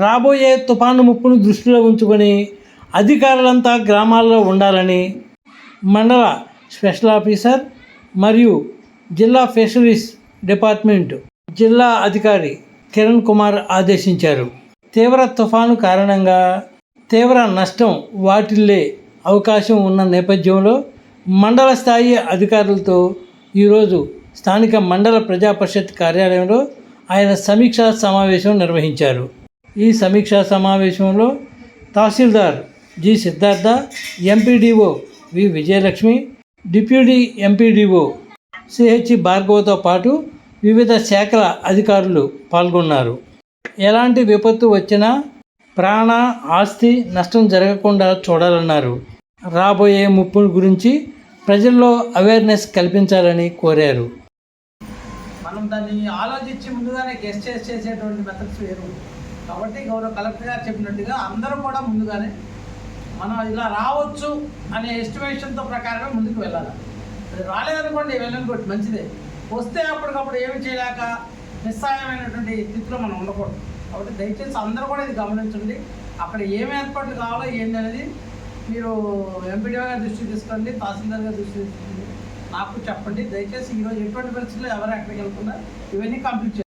రాబోయే తుఫాను ముప్పును దృష్టిలో ఉంచుకొని అధికారులంతా గ్రామాల్లో ఉండాలని మండల స్పెషల్ ఆఫీసర్ మరియు జిల్లా ఫిషరీస్ డిపార్ట్మెంట్ జిల్లా అధికారి కిరణ్ కుమార్ ఆదేశించారు. తీవ్ర తుఫాను కారణంగా తీవ్ర నష్టం వాటిల్లే అవకాశం ఉన్న నేపథ్యంలో మండల స్థాయి అధికారులతో ఈరోజు స్థానిక మండల ప్రజా పరిషత్ కార్యాలయంలో ఆయన సమీక్షా సమావేశం నిర్వహించారు. ఈ సమీక్షా సమావేశంలో tahsildar G Siddhartha MPDO V Vijayalakshmi deputy MPDO CH భార్గవతో పాటు వివిధ శాఖల అధికారులు పాల్గొన్నారు. ఎలాంటి విపత్తు వచ్చినా ప్రాణ ఆస్తి నష్టం జరగకుండా చూడాలన్నారు. రాబోయే ముప్పుల గురించి ప్రజల్లో అవేర్నెస్ కల్పించాలని కోరారు. మనం దాన్ని ఆలోచించి ముందుగానే గెస్ట్ చేసేటువంటి మెథడ్స్ వేరు. కాబట్టి గౌరవ కలెక్టర్ గారు చెప్పినట్టుగా అందరూ కూడా ముందుగానే మనం ఇలా రావచ్చు అనే ఎస్టిమేషన్తో ప్రకారమే ముందుకు వెళ్ళాలి. అది రాలేదనుకోండి వెళ్ళనుకోండి మంచిదే. వస్తే అప్పటికప్పుడు ఏమి చేయలేక నిస్సాయమైనటువంటి స్థితిలో మనం ఉండకూడదు. కాబట్టి దయచేసి అందరూ కూడా ఇది గమనించండి. అక్కడ ఏమి ఏర్పాట్లు కావాలో ఏంటి అనేది మీరు ఎంపీడీఓ గారి దృష్టికి తీసుకోండి తహసీల్దార్ గారి దృష్టికి తీసుకోండి. నాకు చెప్పండి. దయచేసి ఈరోజు ఎటువంటి పరిస్థితుల్లో ఎవరు ఎక్కడికి వెళ్తున్నా ఇవన్నీ కంప్లీట్ చేయాలి